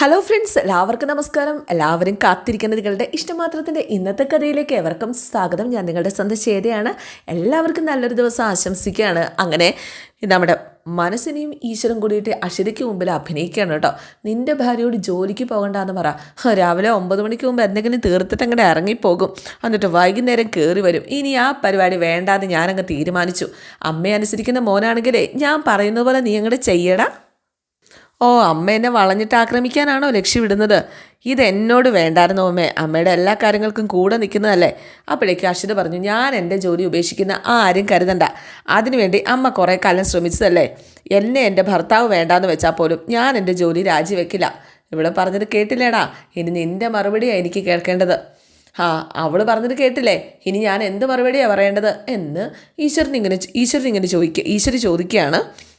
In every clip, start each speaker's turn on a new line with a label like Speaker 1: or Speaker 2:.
Speaker 1: Hello friends എല്ലാവർക്കും നമസ്കാരം. എല്ലാവരും കാത്തിരിക്കുന്ന നിങ്ങളുടെ ഇഷ്ടമാത്രത്തിന്റെ ഇന്നത്തെ കഥയിലേക്ക് എവർക്കും സ്വാഗതം. ഞാൻ നിങ്ങളുടെ സ്വന്തം ചെയ്തയാണ് എല്ലാവർക്കും നല്ലൊരു ദിവസം ആശംസിക്കുകയാണ്. അങ്ങനെ നമ്മുടെ മനസ്സിനെയും ഈശ്വരം കൂടിയിട്ട് അഷിതയ്ക്ക് മുമ്പിൽ അഭിനയിക്കുകയാണ് കേട്ടോ. നിന്റെ ഭാര്യയോട് ജോലിക്ക് പോകണ്ടെന്ന് പറ. രാവിലെ ഒമ്പത് മണിക്ക് മുമ്പ് എന്തെങ്കിലും തീർത്തിട്ട് അങ്ങോട്ട് ഇറങ്ങിപ്പോകും. എന്നിട്ട് വൈകുന്നേരം കയറി വരും. ഇനി ആ പരിപാടി വേണ്ടാന്ന് ഞാനങ്ങ് തീരുമാനിച്ചു. അമ്മയെ അനുസരിക്കുന്ന മോനാണെങ്കിലേ ഞാൻ പറയുന്നത് പോലെ നീ അങ്ങോട്ട് ചെയ്യടാ. ഓ അമ്മ എന്നെ വളഞ്ഞിട്ട് ആക്രമിക്കാനാണോ ലക്ഷ്യമിടുന്നത് ഇത് എന്നോട് വേണ്ടായിരുന്നു അമ്മേ. അമ്മയുടെ എല്ലാ കാര്യങ്ങൾക്കും കൂടെ നിൽക്കുന്നതല്ലേ? അപ്പോഴേക്ക് അഷിത പറഞ്ഞു ഞാൻ എന്റെ ജോലി ഉപേക്ഷിക്കുന്ന ആരും കരുതണ്ട. അതിനുവേണ്ടി അമ്മ കുറേ കാലം ശ്രമിച്ചതല്ലേ? എന്നെ എന്റെ ഭർത്താവ് വേണ്ടാന്ന് വെച്ചാൽ പോലും ഞാൻ എന്റെ ജോലി രാജിവെക്കില്ല. ഇവിടെ പറഞ്ഞത് കേട്ടില്ലേടാ? ഇനി നിന്റെ മറുപടിയാണ് എനിക്ക് കേൾക്കേണ്ടത്. ആ അവൾ പറഞ്ഞത് കേട്ടില്ലേ? ഇനി ഞാൻ എന്ത് മറുപടിയാണ് പറയേണ്ടത്? എന്ന് ഈശ്വരൻ ഇങ്ങനെ ഈശ്വരൻ ഇങ്ങനെ ചോദിക്കുക ഈശ്വരി ചോദിക്കുകയാണ്.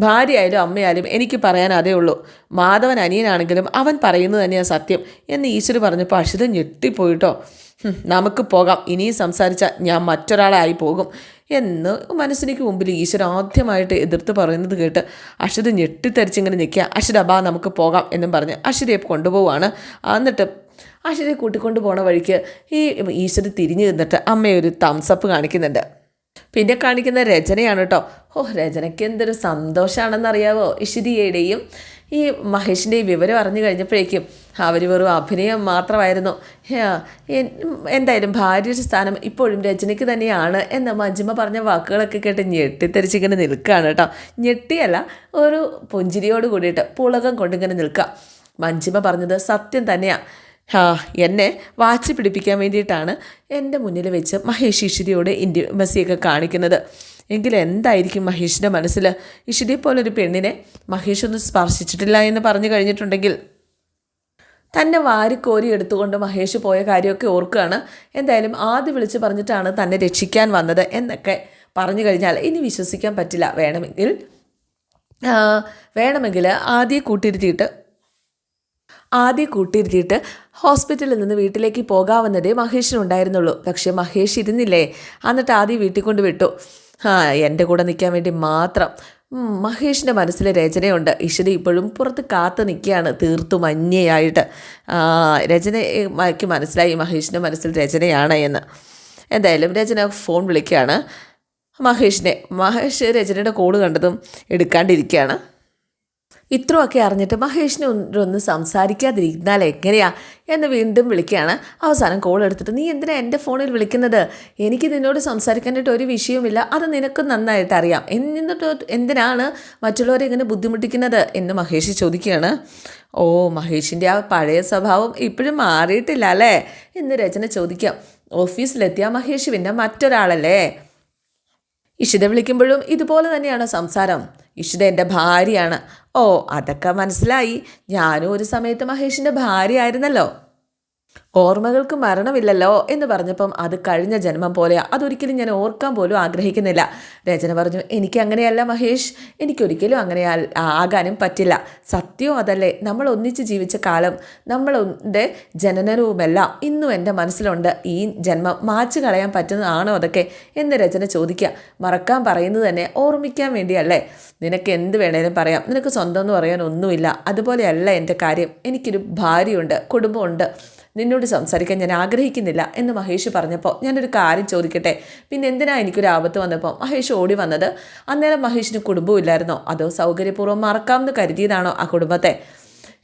Speaker 1: ഭാര്യയായാലും അമ്മയായാലും എനിക്ക് പറയാൻ അതേ ഉള്ളൂ. മാധവൻ അനിയനാണെങ്കിലും അവൻ പറയുന്നത് തന്നെയാണ് സത്യം. എന്ന് ഈശ്വർ പറഞ്ഞപ്പോൾ അക്ഷിത ഞെട്ടിപ്പോയിട്ടോ. "ഹും, നമുക്ക് പോകാം. ഇനിയും സംസാരിച്ചാൽ ഞാൻ മറ്റൊരാളായി പോകും. എന്ന് മനസ്സിലേക്ക് മുമ്പിൽ ഈശ്വർ ആദ്യമായിട്ട് എതിർത്ത് പറയുന്നത് കേട്ട് അഷിത ഞെട്ടിത്തരിച്ചിങ്ങനെ നിൽക്കുക. അക്ഷിത ബാ നമുക്ക് പോകാം എന്നും പറഞ്ഞ് അക്ഷിതയെ കൊണ്ടുപോവാണ് എന്നിട്ട് അക്ഷിതയെ കൂട്ടിക്കൊണ്ട് പോണ വഴിക്ക് ഈ ഈശ്വർ തിരിഞ്ഞു നിന്നിട്ട് അമ്മയൊരു തംസപ്പ് കാണിക്കുന്നുണ്ട്. പിന്നെ കാണിക്കുന്ന രചനയാണ് കേട്ടോ. ഓ രചനയ്ക്ക് എന്തൊരു സന്തോഷമാണെന്നറിയാവോ ഇഷിതിയയുടെയും ഈ മഹേഷിന്റെയും വിവരം അറിഞ്ഞു കഴിഞ്ഞപ്പോഴേക്കും അവർ വെറും അഭിനയം മാത്രമായിരുന്നു. എന്തായാലും ഭാര്യയുടെ സ്ഥാനം ഇപ്പോഴും രചനയ്ക്ക് തന്നെയാണ് എന്ന് മഞ്ജിമ പറഞ്ഞ വാക്കുകളൊക്കെ കേട്ട് ഞെട്ടിത്തെറിച്ചിങ്ങനെ നിൽക്കുകയാണ് കേട്ടോ. ഞെട്ടിയല്ല ഒരു പുഞ്ചിരിയോട് കൂടിയിട്ട് പുളകം കൊണ്ടിങ്ങനെ നിൽക്കുക. മഞ്ജിമ പറഞ്ഞത് സത്യം തന്നെയാണ് ഹാ എന്നെ വാച്ച് പിടിപ്പിക്കാൻ വേണ്ടിയിട്ടാണ് എന്റെ മുന്നിൽ വെച്ച് മഹേഷ് ഇഷിതയോട് ഇന്റിമസിയൊക്കെ കാണിക്കുന്നത്. എങ്കിൽ എന്തായിരിക്കും മഹേഷിന്റെ മനസ്സിൽ? ഇഷിതി പോലൊരു പെണ്ണിനെ മഹേഷ് ഒന്നും സ്പർശിച്ചിട്ടില്ല എന്ന് പറഞ്ഞു കഴിഞ്ഞിട്ടുണ്ടെങ്കിൽ തന്നെ വാരിക്കോരി എടുത്തുകൊണ്ട് മഹേഷ് പോയ കാര്യമൊക്കെ ഓർക്കുകയാണ്. എന്തായാലും ആദ്യം വിളിച്ച് പറഞ്ഞിട്ടാണ് തന്നെ രക്ഷിക്കാൻ വന്നത് എന്നൊക്കെ പറഞ്ഞു കഴിഞ്ഞാൽ ഇനി വിശ്വസിക്കാൻ പറ്റില്ല. വേണമെങ്കിൽ വേണമെങ്കിൽ ആദ്യം കൂട്ടിരുത്തിയിട്ട് ആദ്യം കൂട്ടിയിരുത്തിയിട്ട് ഹോസ്പിറ്റലിൽ നിന്ന് വീട്ടിലേക്ക് പോകാവുന്നതേ മഹേഷിനുണ്ടായിരുന്നുള്ളൂ. പക്ഷേ മഹേഷ് ഇരുന്നില്ലേ? എന്നിട്ട് ആദ്യം വീട്ടിൽ കൊണ്ട് വിട്ടു. ആ എന്റെ കൂടെ നിൽക്കാൻ വേണ്ടി മാത്രം. മഹേഷിന്റെ മനസ്സിൽ രചനയുണ്ട്. ഇഷിത ഇപ്പോഴും പുറത്ത് കാത്തു നിൽക്കുകയാണ് തീർത്തു മഞ്ഞയായിട്ട് രചനയ്ക്ക് മനസ്സിലായി മഹേഷിന്റെ മനസ്സിൽ രചനയാണ് എന്ന്. എന്തായാലും രചന ഫോൺ വിളിക്കുകയാണ്. മഹേഷിനെ മഹേഷ് രചനയുടെ കോൾ കണ്ടതും എടുക്കാണ്ടിരിക്കുകയാണ്. ഇത്രയൊക്കെ അറിഞ്ഞിട്ട് മഹേഷിനെ ഒന്ന് ഒന്ന് സംസാരിക്കാതിരുന്നാൽ എങ്ങനെയാ എന്ന് വീണ്ടും വിളിക്കുകയാണ്. അവസാനം കോൾ എടുത്തിട്ട് നീ എന്തിനാ എന്റെ ഫോണിൽ വിളിക്കുന്നത്? എനിക്ക് നിന്നോട് സംസാരിക്കാനായിട്ട് ഒരു വിഷയവുമില്ല. അത് നിനക്ക് നന്നായിട്ട് അറിയാം. എന്നിട്ട് എന്തിനാണ് മറ്റുള്ളവരെ ഇങ്ങനെ ബുദ്ധിമുട്ടിക്കുന്നത്? എന്ന് മഹേഷ് ചോദിക്കുകയാണ്. ഓ മഹേഷിന്റെ ആ പഴയ സ്വഭാവം ഇപ്പോഴും മാറിയിട്ടില്ല അല്ലേ? എന്ന് രചന ചോദിക്കാം. ഓഫീസിലെത്തിയ മഹേഷ് പിന്നെ മറ്റൊരാളല്ലേ? ഇഷിത വിളിക്കുമ്പോഴും ഇതുപോലെ തന്നെയാണ് സംസാരം. ഇഷിത എന്റെ ഭാര്യയാണ്. ഓ അതൊക്കെ മനസ്സിലായി. ഞാനും ഒരു സമയത്ത് മഹേഷിന്റെ ഭാര്യ ആയിരുന്നല്ലോ ഓർമ്മകൾക്ക് മരണമില്ലല്ലോ എന്ന് പറഞ്ഞപ്പം അത് കഴിഞ്ഞ ജന്മം പോലെയാ അതൊരിക്കലും ഞാൻ ഓർക്കാൻ പോലും ആഗ്രഹിക്കുന്നില്ല. രചന പറഞ്ഞു എനിക്ക് അങ്ങനെയല്ല മഹേഷ് എനിക്കൊരിക്കലും അങ്ങനെ ആകാനും പറ്റില്ല. സത്യവും അതല്ലേ നമ്മൾ ഒന്നിച്ച് ജീവിച്ച കാലം നമ്മളുടെ ജനനവുമെല്ലാം ഇന്നും എന്റെ മനസ്സിലുണ്ട്. ഈ ജന്മം മാച്ചു കളയാൻ പറ്റുന്നതാണോ അതൊക്കെ? എന്ന് രചന ചോദിക്കുക. മറക്കാൻ പറയുന്നത് തന്നെ ഓർമ്മിക്കാൻ വേണ്ടിയല്ലേ. നിനക്ക് എന്ത് വേണേലും പറയാം. നിനക്ക് സ്വന്തം എന്ന് പറയാൻ ഒന്നുമില്ല അതുപോലെയല്ല എന്റെ കാര്യം. എനിക്കൊരു ഭാര്യയുണ്ട് കുടുംബമുണ്ട്. നിന്നോട് സംസാരിക്കാൻ ഞാൻ ആഗ്രഹിക്കുന്നില്ല എന്ന് മഹേഷ് പറഞ്ഞപ്പോൾ ഞാനൊരു കാര്യം ചോദിക്കട്ടെ? പിന്നെ എന്തിനാ എനിക്കൊരു ആപത്ത് വന്നപ്പോൾ മഹേഷ് ഓടി വന്നത്? അന്നേരം മഹേഷിന് കുടുംബവും ഇല്ലായിരുന്നോ. അതോ സൗകര്യപൂർവം മറക്കാമെന്ന് കരുതിയതാണോ ആ കുടുംബത്തെ?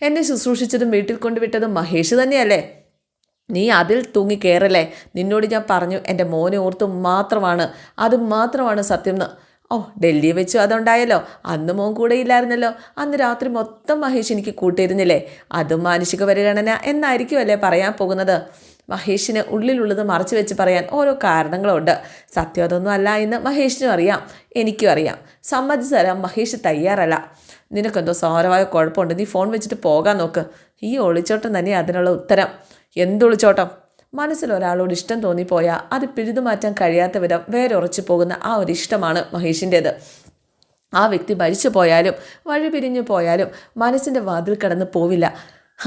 Speaker 1: എന്നെ ശുശ്രൂഷിച്ചതും വീട്ടിൽ കൊണ്ടുവിട്ടതും മഹേഷ് തന്നെയല്ലേ? നീ അതിൽ തൂങ്ങി കയറല്ലേ നിന്നോട് ഞാൻ പറഞ്ഞു എന്റെ മോനെ ഓർത്തും മാത്രമാണ്. അതും മാത്രമാണ് സത്യം എന്ന് ഓ ഡൽഹി വെച്ചു അതുണ്ടായല്ലോ. അന്ന് മോൻ കൂടെ ഇല്ലായിരുന്നല്ലോ. അന്ന് രാത്രി മൊത്തം മഹേഷ് എനിക്ക് കൂട്ടിയിരുന്നില്ലേ? അതും മാനുഷിക പരിഗണന എന്നായിരിക്കുമല്ലേ പറയാൻ പോകുന്നത്? മഹേഷിന് ഉള്ളിലുള്ളത് മറച്ചു വെച്ച് പറയാൻ ഓരോ കാരണങ്ങളുണ്ട്. സത്യം അതൊന്നും അല്ല എന്ന് മഹേഷിനും അറിയാം. എനിക്കും അറിയാം. സമ്മതിച്ചു തരാൻ മഹേഷ് തയ്യാറല്ല. നിനക്കെന്തോ സാരമായ കുഴപ്പമുണ്ട്. നീ ഫോൺ വെച്ചിട്ട് പോകാൻ നോക്ക്. ഈ ഒളിച്ചോട്ടം തന്നെ അതിനുള്ള ഉത്തരം. എന്തൊളിച്ചോട്ടം? മനസ്സിൽ ഒരാളോട് ഇഷ്ടം തോന്നിപ്പോയാൽ അത് പിഴുതു മാറ്റാൻ കഴിയാത്ത വിധം വേരൊറച്ചു പോകുന്ന ആ ഒരു ഇഷ്ടമാണ് മഹേഷിന്റേത് ആ വ്യക്തി മരിച്ചു പോയാലും വഴി പിരിഞ്ഞു പോയാലും മനസ്സിന്റെ വാതിൽ കടന്ന് പോവില്ല.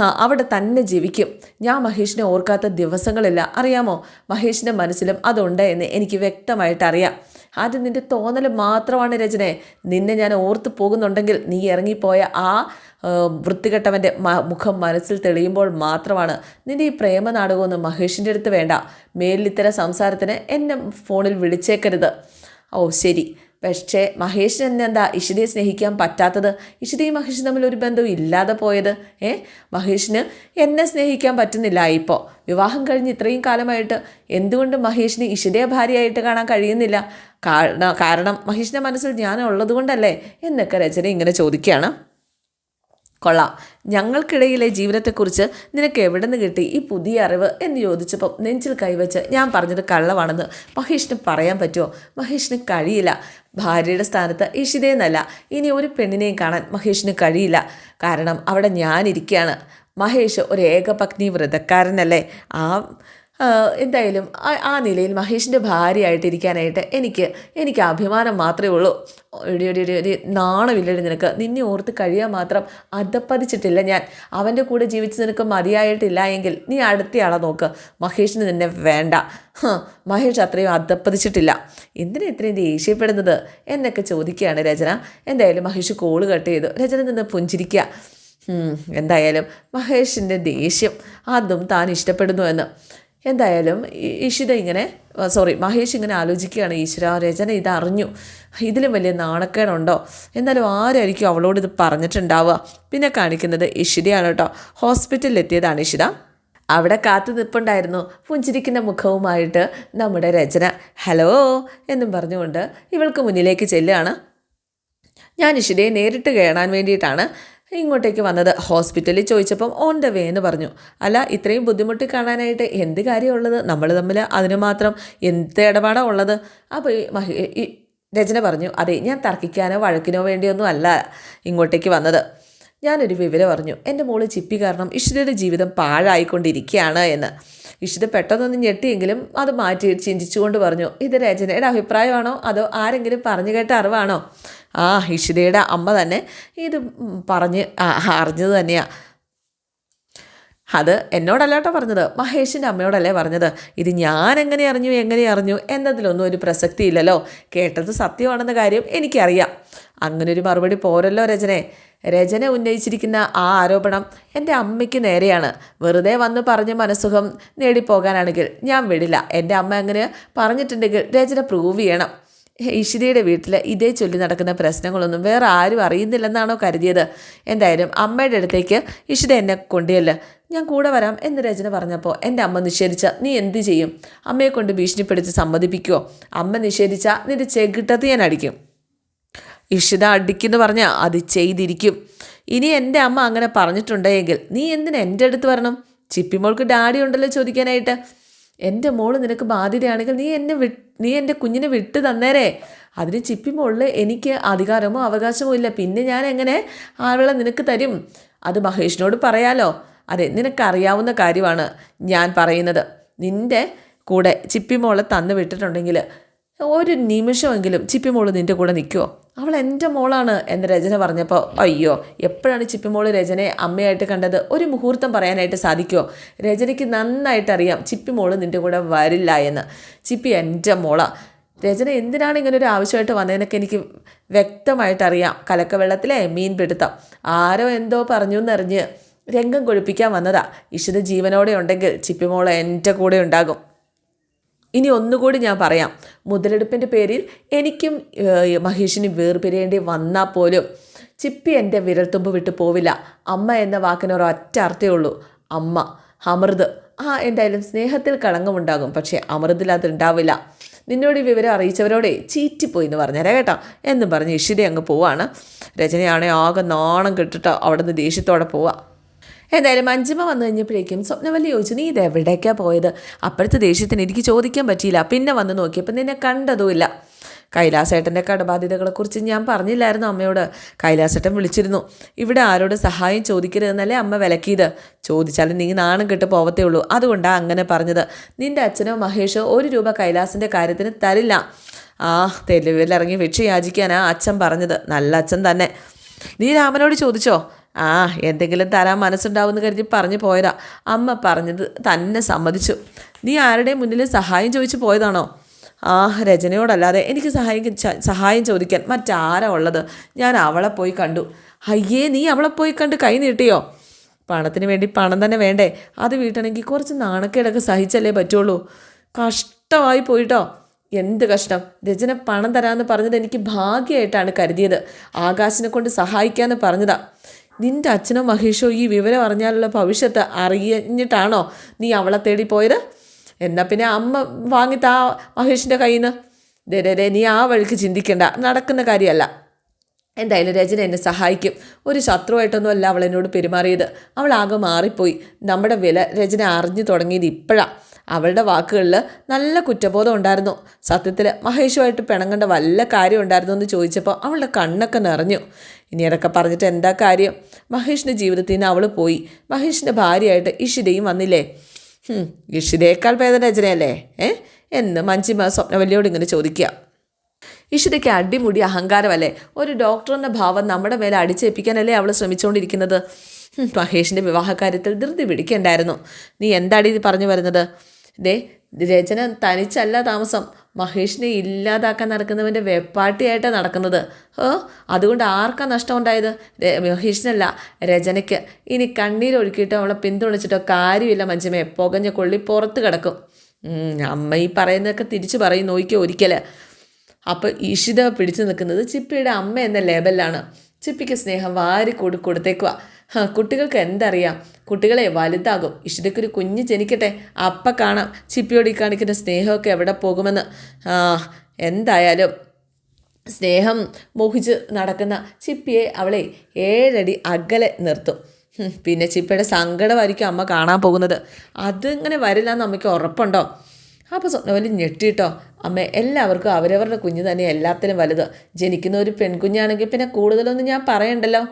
Speaker 1: അവിടെ തന്നെ ജീവിക്കും. ഞാൻ മഹേഷിനെ ഓർക്കാത്ത ദിവസങ്ങളില്ല. അറിയാമോ? മഹേഷിന്റെ മനസ്സിലും അതുണ്ട് എന്ന് എനിക്ക് വ്യക്തമായിട്ട് അറിയാം. അത് നിന്റെ തോന്നൽ മാത്രമാണ് രചനയെ നിന്നെ ഞാൻ ഓർത്തു പോകുന്നുണ്ടെങ്കിൽ നീ ഇറങ്ങിപ്പോയ ആ വൃത്തികെട്ടവന്റെ മുഖം മനസ്സിൽ തെളിയുമ്പോൾ മാത്രമാണ്. നിന്റെ ഈ പ്രേമ നാടകമൊന്നും മഹേഷിന്റെ അടുത്ത് വേണ്ട. മേലിൽ ഇത്തരം സംസാരത്തിന് എന്നെ ഫോണിൽ വിളിച്ചേക്കരുത്. ഓ ശരി. പക്ഷേ മഹേഷിന് എന്നെന്താ ഇഷിതയെ സ്നേഹിക്കാൻ പറ്റാത്തത്? ഇഷിതയും മഹേഷും തമ്മിൽ ഒരു ബന്ധവും ഇല്ലാതെ പോയത് ഏ? മഹേഷിന് എന്നെ സ്നേഹിക്കാൻ പറ്റുന്നില്ല ഇപ്പോൾ വിവാഹം കഴിഞ്ഞ് ഇത്രയും കാലമായിട്ട് എന്തുകൊണ്ട് മഹേഷിന് ഇഷിതയെ ഭാര്യയായിട്ട് കാണാൻ കഴിയുന്നില്ല? കാരണം മഹേഷിന്റെ മനസ്സിൽ ഞാൻ ഉള്ളതുകൊണ്ടല്ലേ എന്നൊക്കെ രചന ഇങ്ങനെ ചോദിക്കുകയാണ്. കൊള്ളാം. ഞങ്ങൾക്കിടയിലെ ജീവിതത്തെക്കുറിച്ച് നിനക്ക് എവിടെ നിന്ന് കിട്ടി ഈ പുതിയ അറിവ് എന്ന് ചോദിച്ചപ്പം നെഞ്ചിൽ കൈവച്ച് ഞാൻ പറഞ്ഞത് കള്ളമാണെന്ന് മഹേഷിന് പറയാൻ പറ്റുമോ? മഹേഷിന് കഴിയില്ല. ഭാര്യയുടെ സ്ഥാനത്ത് ഇഷിതയെന്നല്ല ഇനി ഒരു പെണ്ണിനെയും കാണാൻ മഹേഷിന് കഴിയില്ല. കാരണം അവിടെ ഞാനിരിക്കുകയാണ്. മഹേഷ് ഒരു ഏകപത്നി വ്രതക്കാരനല്ലേ? ആ, എന്തായാലും ആ നിലയിൽ മഹേഷിന്റെ ഭാര്യയായിട്ടിരിക്കാനായിട്ട് എനിക്ക് എനിക്ക് അഭിമാനം മാത്രമേ ഉള്ളൂ. എടി നാണമില്ലടി നിനക്ക്. നിന്നെ ഓർത്ത് കഴിയാൻ മാത്രം അധപ്പതിച്ചിട്ടില്ല ഞാൻ. അവന്റെ കൂടെ ജീവിച്ച് നിനക്ക് മതിയായിട്ടില്ല എങ്കിൽ നീ അടുത്തയാളെ നോക്ക്. മഹേഷിന് നിന്നെ വേണ്ട. മഹേഷ് അത്രയും അധപ്പതിച്ചിട്ടില്ല എന്തിനാ ഇത്രയും ദേഷ്യപ്പെടുന്നത്? എന്നൊക്കെ ചോദിക്കുകയാണ് രചന. എന്തായാലും മഹേഷ് കോൾ കട്ട് ചെയ്തു. രചന നിന്ന് പുഞ്ചിരിക്കുക. എന്തായാലും മഹേഷിന്റെ ദേഷ്യം അതും താൻ ഇഷ്ടപ്പെടുന്നു എന്ന്. എന്തായാലും ഈശിത ഇങ്ങനെ സോറി മഹേഷ് ഇങ്ങനെ ആലോചിക്കുകയാണ്. ഈശ്വര രചന ഇതറിഞ്ഞു. ഇതിലും വലിയ നാണക്കേടുണ്ടോ? എന്നാലും ആരായിരിക്കും അവളോട് ഇത് പറഞ്ഞിട്ടുണ്ടാവുക? പിന്നെ കാണിക്കുന്നത് ഇഷിതയാണ് കേട്ടോ. ഹോസ്പിറ്റലിൽ എത്തിയതാണ് ഇഷിത. അവിടെ കാത്തു നിൽപ്പുണ്ടായിരുന്നു പുഞ്ചിരിക്കുന്ന മുഖവുമായിട്ട് നമ്മുടെ രചന. ഹലോ എന്നും പറഞ്ഞുകൊണ്ട് ഇവൾക്ക് മുന്നിലേക്ക് ചെല്ലുകയാണ്. ഞാൻ ഇഷിതയെ നേരിട്ട് കേണാൻ വേണ്ടിയിട്ടാണ് ഇങ്ങോട്ടേക്ക് വന്നത്. ഹോസ്പിറ്റലിൽ ചോദിച്ചപ്പം ഓൺ ദ വേ എന്ന് പറഞ്ഞു. അല്ല ഇത്രയും ബുദ്ധിമുട്ടി കാണാനായിട്ട് എന്ത് കാര്യമുള്ളത്? നമ്മൾ തമ്മിൽ അതിന് മാത്രം എന്ത് ഇടപാടാണ് ഉള്ളത്? അപ്പോൾ ഈ രചന പറഞ്ഞു. അതെ ഞാൻ തർക്കിക്കാനോ വഴക്കിനോ വേണ്ടിയൊന്നും അല്ല ഇങ്ങോട്ടേക്ക് വന്നത്. ഞാനൊരു വിവരം പറഞ്ഞു എന്റെ മോൾ ചിപ്പി കാരണം ഇഷിതയുടെ ജീവിതം പാഴായിക്കൊണ്ടിരിക്കുകയാണ് എന്ന്. ഇഷിത പെട്ടെന്നൊന്ന് ഞെട്ടിയെങ്കിലും അത് മാറ്റി ചിന്തിച്ചുകൊണ്ട് പറഞ്ഞു. ഇത് രചനയുടെ അഭിപ്രായമാണോ? അതോ ആരെങ്കിലും പറഞ്ഞു കേട്ട അറിവാണോ? ആ ഇഷിതയുടെ അമ്മ തന്നെ ഇത് പറഞ്ഞ് അറിഞ്ഞത് തന്നെയാണ് അത് എന്നോടല്ല കേട്ടോ പറഞ്ഞത്. മഹേഷിന്റെ അമ്മയോടല്ലേ പറഞ്ഞത്. ഇത് ഞാൻ എങ്ങനെ അറിഞ്ഞു എങ്ങനെ അറിഞ്ഞു എന്നതിലൊന്നും ഒരു പ്രസക്തി ഇല്ലല്ലോ. കേട്ടത് സത്യമാണെന്ന കാര്യം എനിക്കറിയാം. അങ്ങനെ ഒരു മറുപടി പോരല്ലോ രചനെ രചന ഉന്നയിച്ചിരിക്കുന്ന ആ ആരോപണം എന്റെ അമ്മയ്ക്ക് നേരെയാണ്. വെറുതെ വന്ന് പറഞ്ഞ് മനസ്സുഖം നേടിപ്പോകാനാണെങ്കിൽ ഞാൻ വിടില്ല. എന്റെ അമ്മ അങ്ങനെ പറഞ്ഞിട്ടുണ്ടെങ്കിൽ രചന പ്രൂവ് ചെയ്യണം. ഇഷിതയുടെ വീട്ടിൽ ഇതേ ചൊല്ലി നടക്കുന്ന പ്രശ്നങ്ങളൊന്നും വേറെ ആരും അറിയുന്നില്ലെന്നാണോ കരുതിയത്? എന്തായാലും അമ്മയുടെ അടുത്തേക്ക് ഇഷിത എന്നെ കൊണ്ടുചെല്ല്. ഞാൻ കൂടെ വരാം എന്ന് രചന പറഞ്ഞപ്പോൾ എന്റെ അമ്മ നിഷേധിച്ച നീ എന്ത് ചെയ്യും? അമ്മയെ കൊണ്ട് ഭീഷണിപ്പെടുത്തി സമ്മതിപ്പിക്കുമോ അമ്മ നിഷേധിച്ച നിന്റെ ചെകിട്ടത്ത് ഞാൻ അടിക്കും. ഇഷിത അടിക്കുന്നു പറഞ്ഞാൽ അത് ചെയ്തിരിക്കും. ഇനി എന്റെ അമ്മ അങ്ങനെ പറഞ്ഞിട്ടുണ്ടെങ്കിൽ നീ എന്തിനാ എന്റെ അടുത്ത് വരണം? ചിപ്പിമോൾക്ക് ഡാഡി ഉണ്ടല്ലോ ചോദിക്കാനായിട്ട്. എന്റെ മോൾ നിനക്ക് ബാധ്യതയാണെങ്കിൽ നീ എന്നെ വി നീ എന്റെ കുഞ്ഞിനെ വിട്ട് തന്നേരേ. അതിന് ചിപ്പി മോളിൽ എനിക്ക് അധികാരമോ അവകാശമോ ഇല്ല. പിന്നെ ഞാൻ എങ്ങനെ ആളുകളെ നിനക്ക് തരും? അത് മഹേഷിനോട് പറയാലോ. അതെ നിനക്കറിയാവുന്ന കാര്യമാണ് ഞാൻ പറയുന്നത്. നിന്റെ കൂടെ ചിപ്പി മോളെ തന്നു വിട്ടിട്ടുണ്ടെങ്കിൽ ഒരു നിമിഷമെങ്കിലും ചിപ്പി മോൾ നിന്റെ കൂടെ നിൽക്കുമോ അവൾ എന്റെ മോളാണ് എന്ന് രചന പറഞ്ഞപ്പോൾ അയ്യോ എപ്പോഴാണ് ചിപ്പിമോൾ രചനയെ അമ്മയായിട്ട് കണ്ടത്? ഒരു മുഹൂർത്തം പറയാനായിട്ട് സാധിക്കുമോ രചനയ്ക്ക് നന്നായിട്ട് അറിയാം ചിപ്പിമോൾ നിന്റെ കൂടെ വരില്ല എന്ന്. ചിപ്പി എന്റെ മോളാ. രചന എന്തിനാണ് ഇങ്ങനെ ഒരു ആവശ്യമായിട്ട് വന്നതെന്നൊക്കെ എനിക്ക് വ്യക്തമായിട്ട് അറിയാം. കലക്കവെള്ളത്തിലെ മീൻ പിടുത്തം. ആരോ എന്തോ പറഞ്ഞു എന്നറിഞ്ഞ് രംഗം കൊഴിപ്പിക്കാൻ വന്നതാ. ഇഷിത ജീവനോടെ ഉണ്ടെങ്കിൽ ചിപ്പിമോൾ എന്റെ കൂടെ ഉണ്ടാകും. ഇനി ഒന്നുകൂടി ഞാൻ പറയാം. മുതലെടുപ്പിന്റെ പേരിൽ എനിക്കും മഹേഷിനും വേർപിരിയേണ്ടി വന്നാൽ പോലും ചിപ്പി എന്റെ വിരൽത്തുമ്പ് വിട്ടു പോവില്ല. അമ്മ എന്ന വാക്കിന് ഒരൊറ്റ അർത്ഥമേ ഉള്ളൂ. അമ്മ അമൃത്. ആ എന്തായാലും സ്നേഹത്തിൽ കളങ്കമുണ്ടാകും. പക്ഷേ അമൃതിൽ അതുണ്ടാവില്ല നിന്നോട് ഈ വിവരം അറിയിച്ചവരോടെ ചീറ്റിപ്പോയി എന്ന് പറഞ്ഞേരാ കേട്ടോ എന്നും പറഞ്ഞ് ഇഷിരി അങ്ങ് പോവാണ്. രചനയാണെ ആകെ നാണം കെട്ടിട്ട് അവിടെ നിന്ന് ദേഷ്യത്തോടെ പോവാ. എന്തായാലും മഞ്ജിമ വന്നു കഴിഞ്ഞപ്പോഴേക്കും സ്വപ്നവല്ലി ചോദിച്ചു നീ ഇത് എവിടേക്കാ പോയത്? അപ്പോഴത്തെ ദേഷ്യത്തിന് എനിക്ക് ചോദിക്കാൻ പറ്റിയില്ല. പിന്നെ വന്ന് നോക്കിയപ്പോൾ നിന്നെ കണ്ടതുമില്ല. കൈലാസേട്ടന്റെ കടബാധ്യതകളെക്കുറിച്ച് ഞാൻ പറഞ്ഞില്ലായിരുന്നു അമ്മയോട്. കൈലാസേട്ടൻ വിളിച്ചിരുന്നു ഇവിടെ ആരോട് സഹായം ചോദിക്കരുതെന്നല്ലേ അമ്മ വിലക്കിയത്? ചോദിച്ചാലും നീ നാണം കെട്ട് പോവത്തേ ഉള്ളൂ. അതുകൊണ്ടാണ് അങ്ങനെ പറഞ്ഞത്. നിന്റെ അച്ഛനോ മഹേഷോ ഒരു രൂപ കൈലാസിന്റെ കാര്യത്തിന് തരില്ല. ആ തെരുവിലിറങ്ങി ഭിക്ഷ യാചിക്കാനാ അച്ഛൻ പറഞ്ഞത്. നല്ല അച്ഛൻ തന്നെ. നീ രാമനോട് ചോദിച്ചോ? ആ എന്തെങ്കിലും തരാൻ മനസ്സുണ്ടാവുമെന്ന് കരുതി പറഞ്ഞു പോയതാ. അമ്മ പറഞ്ഞത് തന്നെ സമ്മതിച്ചു. നീ ആരുടെയും മുന്നിൽ സഹായം ചോദിച്ചു പോയതാണോ? ആ രചനയോടല്ലാതെ എനിക്ക് സഹായം സഹായം ചോദിക്കാൻ മറ്റാരാ ഉള്ളത്? ഞാൻ അവളെ പോയി കണ്ടു. അയ്യേ നീ അവളെ പോയി കണ്ട് കൈ നീട്ടിയോ? പണത്തിന് വേണ്ടി പണം തന്നെ വേണ്ടേ? അത് വീട്ടണമെങ്കിൽ കുറച്ച് നാണക്കേടൊക്കെ സഹിച്ചല്ലേ പറ്റുള്ളൂ. കഷ്ടമായി പോയിട്ടോ? എന്ത് കഷ്ടം? രചന പണം തരാമെന്ന് പറഞ്ഞത് എനിക്ക് ഭാഗ്യമായിട്ടാണ് കരുതിയത്. ആകാശിനെ കൊണ്ട് സഹായിക്കാമെന്ന് പറഞ്ഞതാ. നിന്റെ അച്ഛനോ മഹേഷോ ഈ വിവരം അറിഞ്ഞാലുള്ള ഭവിഷ്യത്ത് അറിഞ്ഞിട്ടാണോ നീ അവളെ തേടി പോയത് എന്നാൽ പിന്നെ അമ്മ വാങ്ങിത്താ മഹേഷിന്റെ കയ്യിൽ നിന്ന് ദേ നീ ആ വഴിക്ക് ചിന്തിക്കണ്ട. നടക്കുന്ന കാര്യമല്ല. എന്തായാലും രചന എന്നെ സഹായിക്കും. ഒരു ശത്രുവായിട്ടൊന്നും അല്ല അവൾ എന്നോട് പെരുമാറിയത്. അവൾ ആകെ മാറിപ്പോയി. നമ്മുടെ വില രചന അറിഞ്ഞു തുടങ്ങിയത് ഇപ്പോഴാണ് അവളുടെ വാക്കുകളിൽ നല്ല കുറ്റബോധം ഉണ്ടായിരുന്നു. സത്യത്തിൽ മഹേഷുമായിട്ട് പിണങ്ങേണ്ട വല്ല കാര്യം ഉണ്ടായിരുന്നു എന്ന് ചോദിച്ചപ്പോൾ അവളുടെ കണ്ണൊക്കെ നിറഞ്ഞു. ഇനി അതൊക്കെ പറഞ്ഞിട്ട് എന്താ കാര്യം? മഹേഷിന്റെ ജീവിതത്തിൽ നിന്ന് അവൾ പോയി. മഹേഷിന്റെ ഭാര്യയായിട്ട് ഇഷിതയും വന്നില്ലേ? ഇഷിതയേക്കാൾ ഭേദം രചനയല്ലേ ഏ? എന്ന് മഞ്ചിമ സ്വപ്നവല്ലിയോട് ഇങ്ങനെ ചോദിക്കുക ഇഷിതയ്ക്ക് അടിമുടി അഹങ്കാരമല്ലേ? ഒരു എന്ന ഭാവം നമ്മുടെ മേലെ അടിച്ചേൽപ്പിക്കാനല്ലേ അവൾ ശ്രമിച്ചുകൊണ്ടിരിക്കുന്നത് മഹേഷിന്റെ വിവാഹകാര്യത്തിൽ ധൃതി പിടിക്കണ്ടായിരുന്നു. നീ എന്താടി ഇത് പറഞ്ഞു വരുന്നത്? ദേ രചന തനിച്ചല്ല താമസം. മഹേഷിനെ ഇല്ലാതാക്കാൻ നടക്കുന്നവന്റെ വെപ്പാട്ടിയായിട്ടാണ് നടക്കുന്നത്. ഓ അതുകൊണ്ട് ആർക്കാ നഷ്ടം ഉണ്ടായത് മഹേഷിനല്ല രചനയ്ക്ക്. ഇനി കണ്ണീരൊഴുക്കിയിട്ടോ അവളെ പിന്തുണച്ചിട്ടോ കാര്യമില്ല മഞ്ചമേ പുകഞ്ഞ കൊള്ളി പുറത്ത് കിടക്കും. അമ്മ ഈ പറയുന്നതൊക്കെ തിരിച്ചു പറയും നോക്കിയോ ഒരിക്കൽ അപ്പോൾ ഈഷിത പിടിച്ചു നിൽക്കുന്നത് ചിപ്പിയുടെ അമ്മ എന്ന ലേബലിലാണ് ചിപ്പിക്ക് സ്നേഹം വാരി കൂടി കൊടുത്തേക്കുക കുട്ടികൾക്ക് എന്തറിയാം? കുട്ടികളെ വലുതാകും. ഇഷിതയ്ക്കൊരു കുഞ്ഞ് ജനിക്കട്ടെ. അപ്പം കാണാം ചിപ്പിയോട് ഈ കാണിക്കുന്ന സ്നേഹമൊക്കെ എവിടെ പോകുമെന്ന്. എന്തായാലും സ്നേഹം മോഹിച്ച് നടക്കുന്ന ചിപ്പിയെ അവളെ ഏഴടി അകലെ നിർത്തും. പിന്നെ ചിപ്പിയുടെ സങ്കടമായിരിക്കും അമ്മ കാണാൻ പോകുന്നത്. അതിങ്ങനെ വരില്ല എന്ന് അമ്മയ്ക്ക് ഉറപ്പുണ്ടോ? അപ്പോൾ സ്വപ്നവലി ഞെട്ടിട്ടോ? അമ്മ എല്ലാവർക്കും അവരവരുടെ കുഞ്ഞ് തന്നെ എല്ലാത്തിനും വലുത്. ജനിക്കുന്ന ഒരു പെൺകുഞ്ഞാണെങ്കിൽ പിന്നെ കൂടുതലൊന്നും ഞാൻ പറയണ്ടല്ലോ.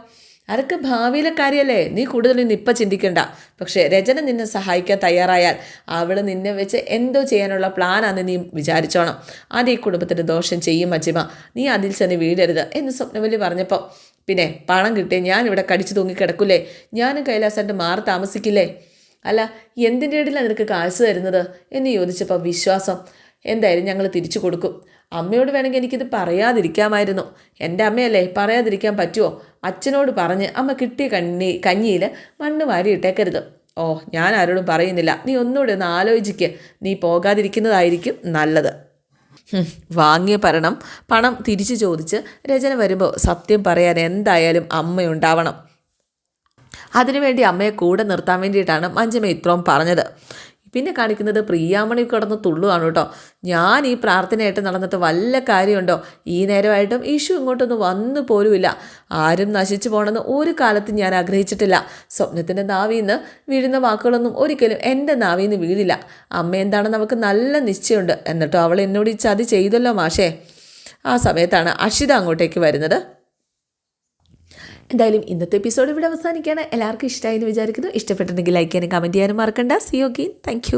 Speaker 1: അതൊക്കെ ഭാവിയിലെ കാര്യമല്ലേ നീ കൂടുതലൊന്നും ഇപ്പം ചിന്തിക്കണ്ട. പക്ഷേ രചന നിന്നെ സഹായിക്കാൻ തയ്യാറായാൽ അവൾ നിന്നെ വെച്ച് എന്തോ ചെയ്യാനുള്ള പ്ലാനാന്ന് നീ വിചാരിച്ചോണം. അത് ഈ കുടുംബത്തിന് ദോഷം ചെയ്യും അജിമ. നീ അതിൽ ചെന്ന് വീഴരുത് എന്ന് സ്വപ്നവല്ലി പറഞ്ഞപ്പോൾ പിന്നെ പണം കിട്ടിയ ഞാൻ ഇവിടെ കടിച്ചു തൂങ്ങി കിടക്കൂലേ ഞാനും കൈലാസായിട്ട് മാറി താമസിക്കില്ലേ? അല്ല എന്തിന്റെ ഇടയിലാണ് നിനക്ക് കാശ് തരുന്നത്? എന്ന് ചോദിച്ചപ്പോൾ വിശ്വാസം. എന്തായാലും ഞങ്ങൾ തിരിച്ചു കൊടുക്കും. അമ്മയോട് വേണമെങ്കിൽ എനിക്കിത് പറയാതിരിക്കാമായിരുന്നു. എന്റെ അമ്മയല്ലേ പറയാതിരിക്കാൻ പറ്റുമോ അച്ഛനോട് പറഞ്ഞ് അമ്മ കിട്ടിയ കണ്ണി കഞ്ഞിയിൽ മണ്ണ് വാരി ഇട്ടേക്കരുത് ഓ ഞാൻ ആരോടും പറയുന്നില്ല. നീ ഒന്നുകൂടി ഒന്ന് ആലോചിക്ക്. നീ പോകാതിരിക്കുന്നതായിരിക്കും നല്ലത്. വാങ്ങിയ ഭരണം പണം തിരിച്ചു ചോദിച്ച് രചന വരുമ്പോൾ സത്യം പറയാൻ എന്തായാലും അമ്മയുണ്ടാവണം. അതിനുവേണ്ടി അമ്മയെ കൂടെ നിർത്താൻ വേണ്ടിയിട്ടാണ് മഞ്ജമ്മ ഇത്രയും പറഞ്ഞത്. പിന്നെ കാണിക്കുന്നത് പ്രിയാമണി കിടന്ന് തുള്ളുവാണ് കേട്ടോ. ഞാൻ ഈ പ്രാർത്ഥനയായിട്ട് നടന്നിട്ട് വല്ല കാര്യമുണ്ടോ? ഈ നേരമായിട്ടും ഇഷ്യൂ ഇങ്ങോട്ടൊന്നും വന്നു പോലുമില്ല. ആരും നശിച്ചു പോകണമെന്ന് ഒരു കാലത്തും ഞാൻ ആഗ്രഹിച്ചിട്ടില്ല. സ്വപ്നത്തിന്റെ നാവിൽ നിന്ന് വീഴുന്ന വാക്കുകളൊന്നും ഒരിക്കലും എന്റെ നാവിൽ നിന്ന് വീഴില്ല. അമ്മ എന്താണെന്ന് നമുക്ക് നല്ല നിശ്ചയമുണ്ട്. എന്നിട്ടോ അവൾ എന്നോട് ഈ ചതി ചെയ്തല്ലോ മാഷേ. ആ സമയത്താണ് അഷിത അങ്ങോട്ടേക്ക് വരുന്നത്. എന്തായാലും ഇന്നത്തെ എപ്പിസോഡ് ഇവിടെ അവസാനിക്കുകയാണ്. എല്ലാവർക്കും ഇഷ്ടമായി എന്ന് വിചാരിക്കുന്നു. ഇഷ്ടപ്പെട്ടിട്ടുണ്ടെങ്കിൽ ലൈക്ക് ചെയ്യാനും കമന്റ് ചെയ്യാനും മറക്കണ്ട. C യോഗീൻ thank